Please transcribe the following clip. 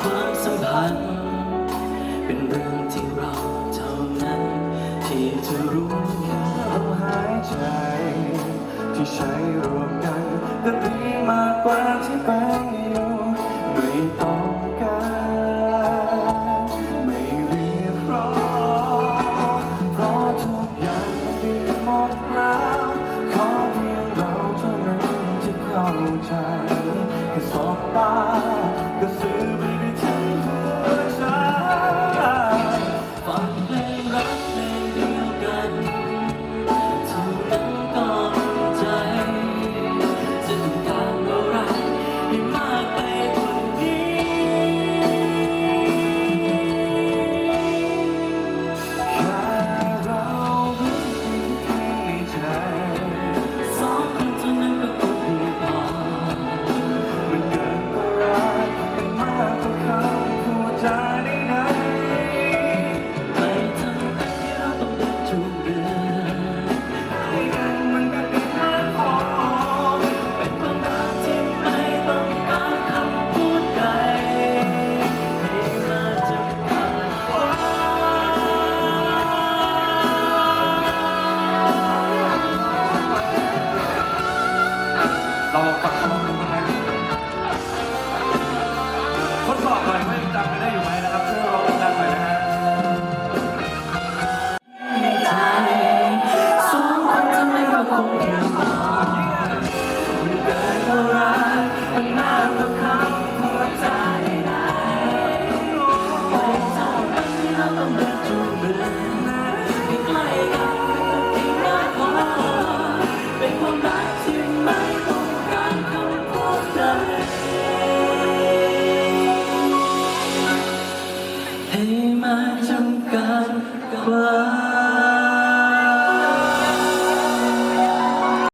ความสัมพันธ์ เป็นเรื่องที่เราเท่านั้น ที่จะรู้ลมหายใจ ที่ใช้รวมกันก็ดีมากกว่าที่เปอยู่ไม่ต้องการไม่เรียกร้องเพราะทุกอย่างดีหมดแล ให้มาจำกัดความ